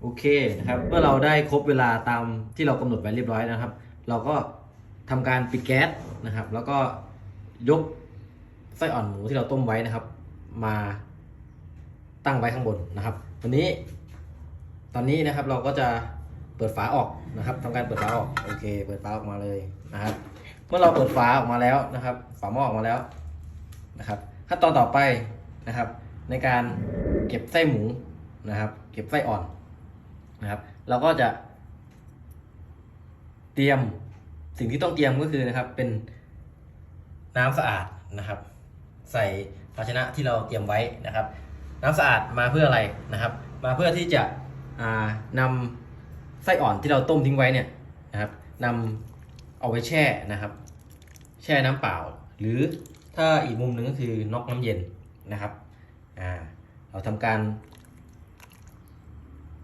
โอเคนะครับเมื่อเราได้ครบเวลาตามที่เรากำหนดไว้เรียบร้อยนะครับ เราก็ทำการปิดแก๊สนะครับ แล้วก็ยกไส้อ่อนหมูที่เราต้มไว้นะครับ มาตั้งไว้ข้างบนนะครับวันนี้ ตอนนี้นะครับเราก็จะเปิดฝาออกนะครับทำการเปิดฝาออกโอเค เปิดฝาออกมาเลยนะครับ เมื่อเราเปิดฝาออกมาแล้วนะครับ ฝาหม้อออกมาแล้วนะครับ ขั้นตอนต่อไปนะครับ ในการเก็บไส้หมูนะครับ เก็บไส้อ่อน นะครับ เราก็จะเตรียมสิ่งที่ต้องเตรียมก็คือนะครับ เป็นน้ำสะอาดนะครับ ใส่ภาชนะที่เราเตรียมไว้นะครับ น้ำสะอาดมาเพื่ออะไรนะครับ มาเพื่อที่จะอ่านำไส้อ่อนที่เราต้มทิ้งไว้เนี่ยนะครับนำเอาไว้แช่นะครับ แช่น้ำเปล่า หรือถ้าอีกมุมหนึ่งก็คือน็อกน้ำเย็นนะครับอ่าเราทำการ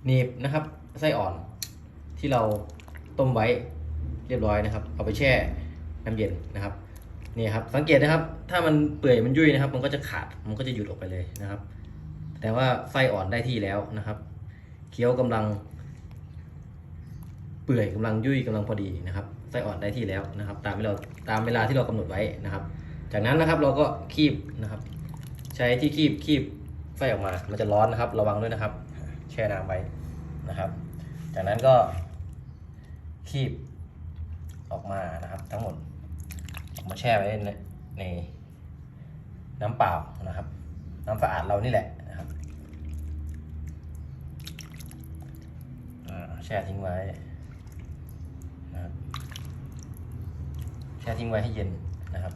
หนีบนะครับไส้อ่อนที่เราต้มไว้เรียบร้อยนะครับ เอาไปแช่น้ำเย็นนะครับนี่ครับสังเกตนะครับ ถ้ามันเปื่อยมันยุ่ยนะครับ มันก็จะขาดมันก็จะหยุดออกไปเลยนะครับ แต่ว่าไส้อ่อนได้ที่แล้วนะครับ เคี้ยวกำลัง เปื่อยกำลังยุ่ยกำลังพอดีนะครับไส้อ่อนได้ที่แล้วนะครับ ตามที่เราตามเวลาที่เรากำหนดไว้นะครับ จากนั้นนะครับเราก็คีบนะครับ ใช้ที่คีบคีบไส้ออกมา มันจะร้อนนะครับ ระวังด้วยนะครับ แช่น้ำไว้นะครับ จากนั้นก็คีบออกมานะครับทั้งหมดออกมาแช่ไว้ในในน้ำเปล่านะครับ น้ำสะอาดเรานี่แหละนะครับแช่ทิ้งไว้นะครับแช่ทิ้งไว้ให้เย็นนะครับ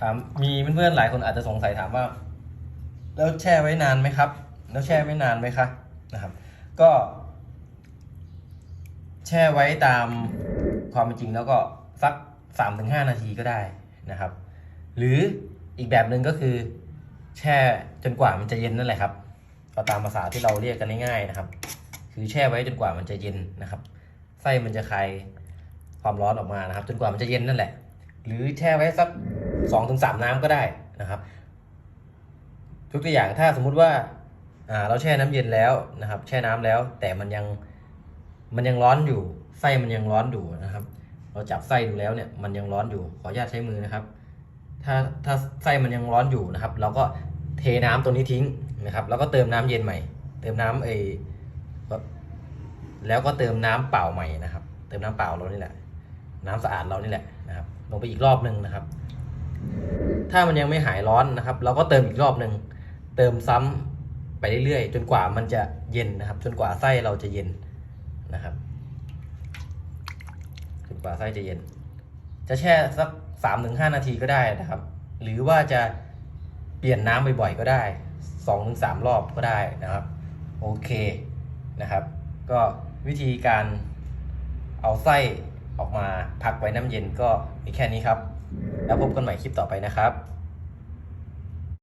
ถามมีเพื่อนๆหลายคนอาจจะสงสัยถามว่า แล้วแช่ไว้นานไหมครับ แล้วแช่ไว้นานไหมคะนะครับ ก็ แช่ไว้ตามความเป็นจริงแล้วก็สักสามถึงห้านาทีก็ได้นะครับ หรืออีกแบบหนึ่งก็คือ แช่จนกว่ามันจะเย็นนั่นแหละครับก็ตามภาษาที่เราเรียกกันง่ายๆนะครับ คือแช่ไว้จนกว่ามันจะเย็นนะครับ ไส้มันจะคลายความร้อนออกมานะครับ จนกว่ามันจะเย็นนั่นแหละ หรือแช่ไว้สัก สองถึงสามน้ำก็ได้นะครับทุกตัวอย่างถ้าสมมุติว่าอ่าเราแช่น้ำเย็นแล้วนะครับ แช่น้ำแล้ว แต่มันยังมันยังร้อนอยู่ไส้มันยังร้อนอยู่นะครับ เราจับไส้ดูแล้วเนี่ยมันยังร้อนอยู่ขออนุญาตใช้มือนะครับ ถ้าถ้าไส้มันยังร้อนอยู่นะครับ เราก็เทน้ำตัวนี้ทิ้งนะครับ แล้วก็เติมน้ำเย็นใหม่ เติมน้ำเออแล้วก็เติมน้ำเปล่าใหม่นะครับ เติมน้ำเปล่าเรานี่แหละ น้ำสะอาดเรานี่แหละนะครับ ลงไปอีกรอบหนึ่งนะครับ ถ้ามันยังไม่หายร้อนนะครับ เราก็เติมอีกรอบหนึ่งเติมซ้ำไปเรื่อยๆ จนกว่ามันจะเย็นนะครับ จนกว่าไส้เราจะเย็นนะครับจนกว่าไส้จะเย็น จะแช่สักสามถึงห้านาทีก็ได้นะครับ หรือว่าจะเปลี่ยนน้ำบ่อยๆก็ได้สองถึงสามรอบก็ได้นะครับ โอเคนะครับ ก็วิธีการเอาไส้ออกมาพักไว้น้ำเย็นก็มีแค่นี้ครับ แล้วพบกันใหม่คลิปต่อไปนะครับ